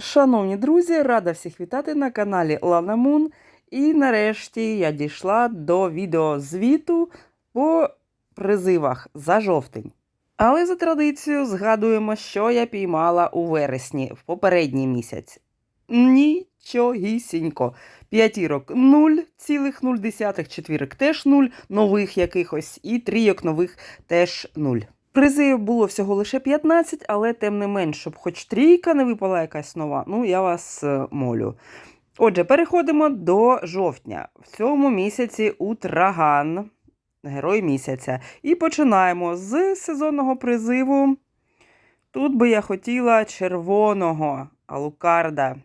Шановні друзі, рада всіх вітати на каналі Лана Мун. І нарешті я дійшла до відеозвіту по призивах за жовтень. Але за традицією згадуємо, що я піймала у вересні в попередній місяць. Нічогісінько. П'ятірок 0,0, четвірок теж 0, нових якихось, і трійок нових теж 0. Призивів було всього лише 15, але тим не менш, щоб хоч трійка не випала якась нова, ну я вас е, молю. Отже, переходимо до жовтня. В цьому місяці Утраган, герой місяця. І починаємо з сезонного призиву. Тут би я хотіла червоного Алукарда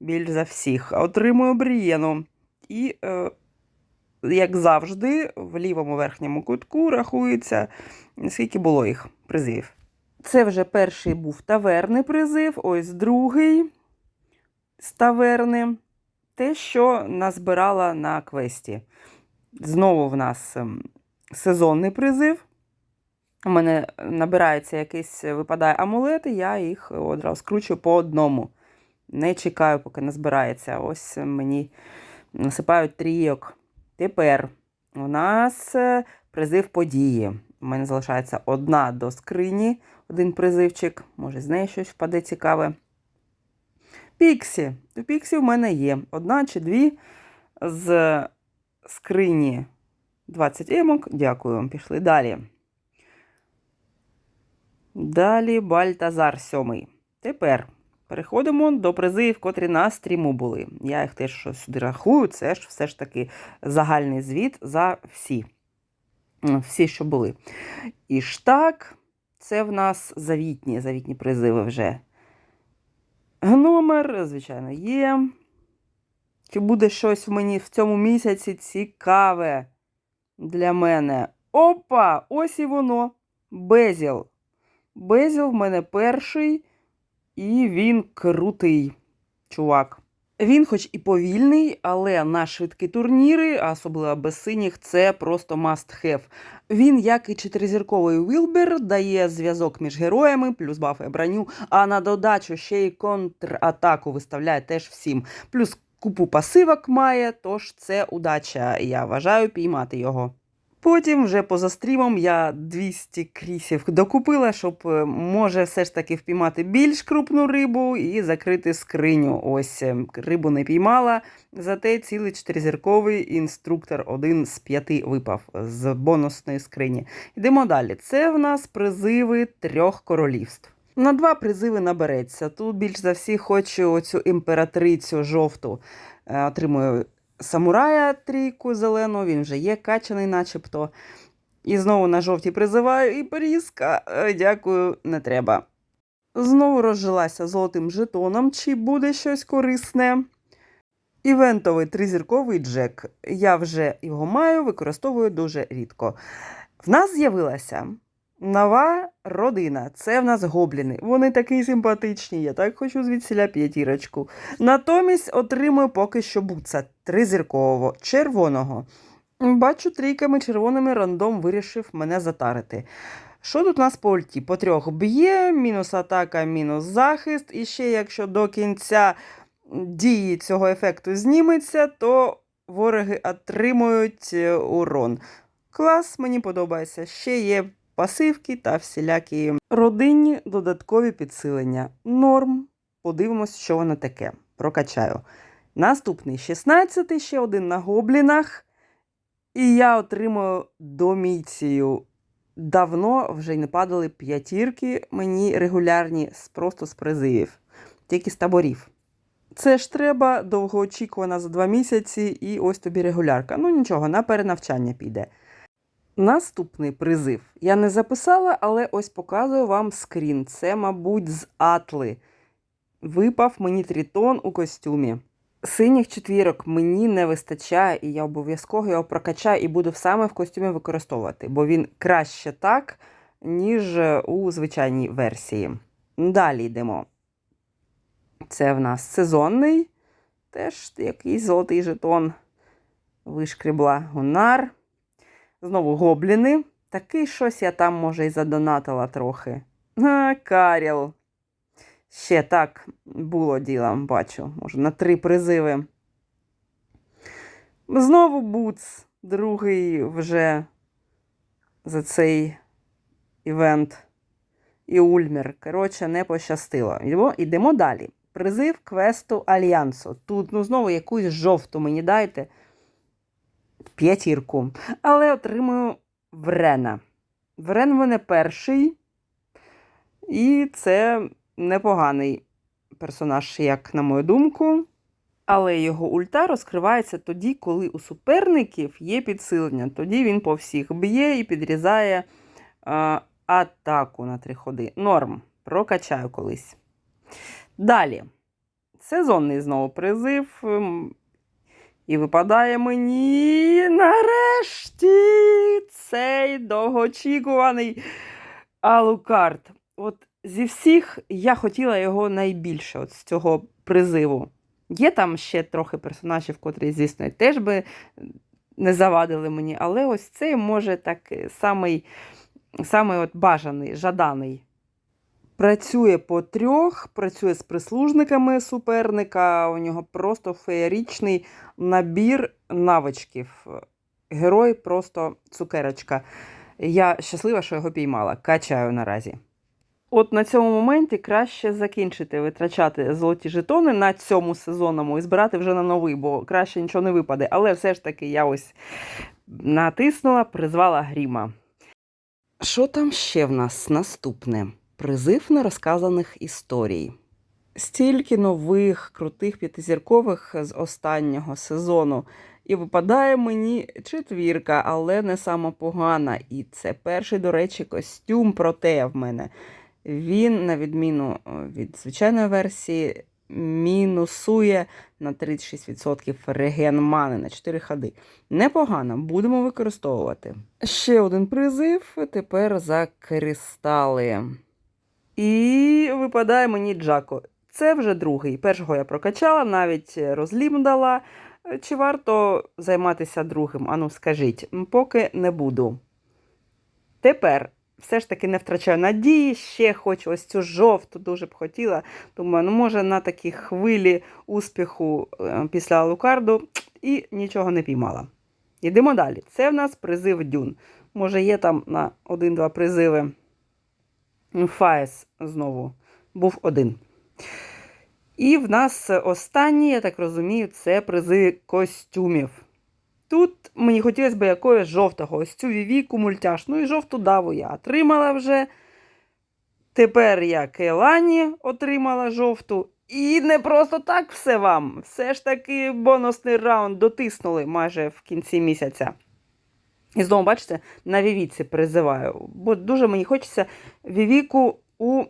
більш за всіх. Отримую Брієну. І, е, як завжди, в лівому верхньому кутку рахується, скільки було їх призивів. Це вже перший був таверний призив, ось другий з таверни. Те, що назбирала на квесті. Знову в нас ем, сезонний призив. У мене набирається якийсь, випадає амулет, і я їх одразу скручую по одному. Не чекаю, поки назбирається. Ось мені насипають трійок. Тепер у нас е, призив події. У мене залишається одна до скрині, один призивчик. Може, з неї щось впаде цікаве. Піксі. У Піксі в мене є одна чи дві з скрині 20 емок. Дякую вам. Пішли далі. Далі Бальтазар сьомий. Тепер переходимо до призивів, котрі на стріму були. Я їх теж сюди рахую, це ж все ж таки загальний звіт за всі. Всі, що були. І штак, це в нас завітні, завітні призиви вже. Гномер, звичайно, є. Чи буде щось в мені в цьому місяці цікаве для мене? Опа! Ось і воно. Безіл. Безіл в мене перший, і він крутий, чувак. Він, хоч і повільний, але на швидкі турніри, особливо без синіх, це просто must have. Він, як і чотиризірковий Вілбер, дає зв'язок між героями, плюс бафи броню, а на додачу ще й контратаку виставляє теж всім. Плюс купу пасивок має, тож це удача. Я вважаю піймати його. Потім, вже поза стрімом, я 200 крісів докупила, щоб е, може все ж таки впіймати більш крупну рибу і закрити скриню. Ось е, рибу не піймала, зате цілий чотиризірковий інструктор один з п'яти випав з бонусної скрині. Йдемо далі. Це в нас призиви трьох королівств. На два призиви набереться. Тут більш за всі хочу оцю імператрицю жовту. Е, Отримую самурая трійку зелену, він вже є качаний, начебто. І знову на жовтій призиваю і порізка. Е, Дякую, не треба. Знову розжилася золотим жетоном, чи буде щось корисне. Івентовий тризірковий джек. Я вже його маю, використовую дуже рідко. В нас з'явилася нова родина. Це в нас гобліни. Вони такі симпатичні. Я так хочу звідсіля п'ятірочку. Натомість отримую поки що буца тризіркового, червоного. Бачу, трійками червоними рандом вирішив мене затарити. Що тут у нас по ульті? По трьох б'є, мінус атака, мінус захист. І ще, якщо до кінця дії цього ефекту зніметься, то вороги отримують е, урон. Клас, мені подобається. Ще є пасивки та всілякі родинні додаткові підсилення. Норм. Подивимось, що воно таке. Прокачаю. Наступний 16 ще один на гоблінах. І я отримую доміцію. Давно вже не падали п'ятірки мені регулярні просто з призивів, тільки з таборів. Це ж треба довгоочікувана за два місяці, і ось тобі регулярка. Ну нічого, на перенавчання піде. Наступний призив. Я не записала, але ось показую вам скрін. Це, мабуть, з Атли. Випав мені тритон у костюмі. Синіх четвірок мені не вистачає, і я обов'язково його прокачаю і буду саме в костюмі використовувати, бо він краще так, ніж у звичайній версії. Далі йдемо. Це в нас сезонний, теж якийсь золотий жетон. Вишкрібла Гунар. Знову гобліни. Такий щось я там, може, і задонатила трохи. А, Каріл. Ще так було діло, бачу, може, на три призиви. Знову Буц, другий вже за цей івент. І Ульмер. Коротше, не пощастило. Йдемо далі. Призив квесту Альянсу. Тут, ну, знову якусь жовту мені дайте. П'ятірку. Але отримую Врена. Врен в мене перший. І це непоганий персонаж, як на мою думку. Але його ульта розкривається тоді, коли у суперників є підсилення. Тоді він по всіх б'є і підрізає а, атаку на три ходи. Норм. Прокачаю колись. Далі. Сезонний знову призив. І випадає мені нарешті цей довгоочікуваний Алукард. От зі всіх я хотіла його найбільше от з цього призиву. Є там ще трохи персонажів, котрі, звісно, теж би не завадили мені, але ось цей може так е, самий, самий от бажаний, жаданий. Працює по трьох, працює з прислужниками суперника. У нього просто феєрічний набір навичків. Герой просто цукерочка. Я щаслива, що його піймала. Качаю наразі. От на цьому моменті краще закінчити витрачати золоті жетони на цьому сезонному і збирати вже на новий, бо краще нічого не випаде. Але все ж таки я ось натиснула, призвала гріма. Що там ще в нас наступне? Призив нерозказаних історій. Стільки нових крутих п'ятизіркових з останнього сезону. І випадає мені четвірка, але не сама погана. І це перший, до речі, костюм протея в мене. Він, на відміну е, від звичайної версії, мінусує на 36% реген мани на 4 ходи. Непогано, будемо використовувати. Ще один призив тепер за кристали. І випадає мені Джако. Це вже другий. Першого я прокачала, навіть розлім дала. Чи варто займатися другим? Ану, скажіть, поки не буду. Тепер все ж таки не втрачаю надії, ще хочу ось цю жовту дуже б хотіла. Думаю, ну може на такій хвилі успіху е, після Алукарду і нічого не піймала. Йдемо далі. Це в нас призив Дюн. Може, є там на один-два призиви. Фаєс знову був один. І в нас останній, я так розумію, це призи костюмів. Тут мені хотілося б якогось жовтого, ось цю вівіку мультяшну і жовту даву я отримала вже. Тепер я Келані отримала жовту. І не просто так все вам. Все ж таки бонусний раунд дотиснули майже в кінці місяця. І знову, бачите, на Вівіці призиваю. Бо дуже мені хочеться Вівіку у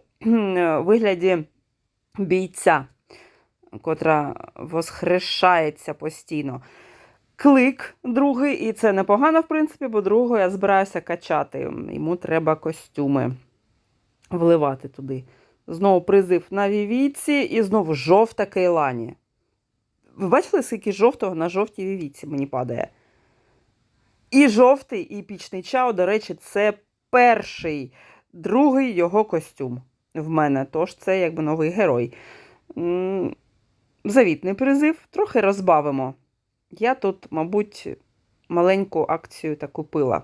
вигляді бійця, котра воскрешається постійно. Клик другий, і це непогано, в принципі, бо другого я збираюся качати. Йому треба костюми вливати туди. Знову призив на Вівіці і знову жовта Кейлані. Ви бачили, скільки жовтого на жовтій Вівіці мені падає? І жовтий, і епічний чао, до речі, це перший, другий його костюм в мене. Тож це якби новий герой. Завітний призив, трохи розбавимо. Я тут, мабуть, маленьку акцію та купила.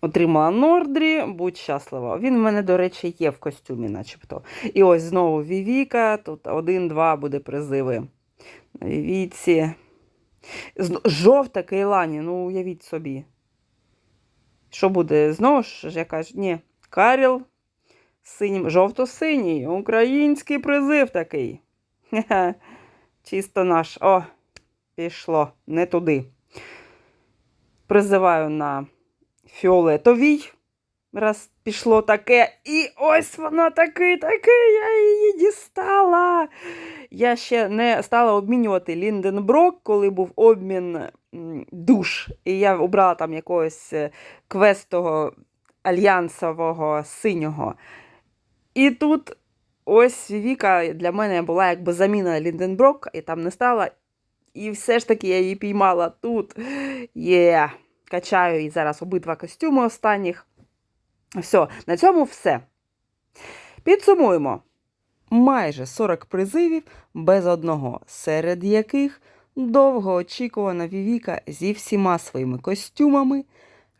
Отримала Нордрі, будь щаслива. Він в мене, до речі, є в костюмі, начебто. І ось знову Вівіка, тут один-два буде призиви. На Вівіці. Жовта Кейлані, ну уявіть собі. Що буде? Знову ж якась. Ні, Каріл синім, жовто-синій, український призив такий. Чисто наш. О, пішло не туди. Призиваю на фіолетовій. Раз пішло таке. І ось воно такий, такий, я її дістала. Я ще не стала обмінювати Лінденброк, коли був обмін душ. І я обрала там якогось е, квестого альянсового синього. І тут ось Віка для мене була якби заміна Лінденброк, і там не стала. І все ж таки я її піймала тут. Є. Качаю і зараз обидва костюми останніх. Все, на цьому все. Підсумуємо. Майже 40 призивів без одного, серед яких довгоочікувана Вівіка зі всіма своїми костюмами,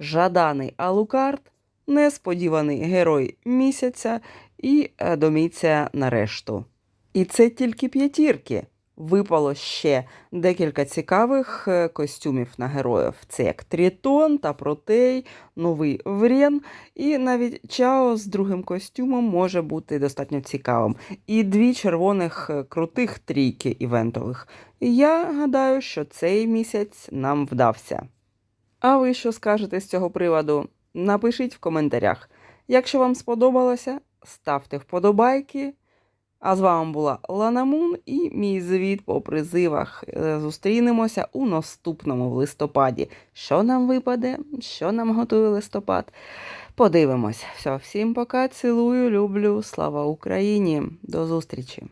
жаданий Алукард, несподіваний герой місяця і е, доміця на решту. І це тільки п'ятірки. Випало ще декілька цікавих е, костюмів на героїв. Це як Трітон та Протей, новий Врен, і навіть Чао з другим костюмом може бути достатньо цікавим. І дві червоних е, крутих трійки івентових. Я гадаю, що цей місяць нам вдався. А ви що скажете з цього приводу? Напишіть в коментарях. Якщо вам сподобалося, ставте вподобайки. А з вами була Лана Мун і мій звіт по призивах. Е, Зустрінемося у наступному в листопаді. Що нам випаде, що нам готує листопад? Подивимось. Все, всім пока, цілую, люблю. Слава Україні! До зустрічі!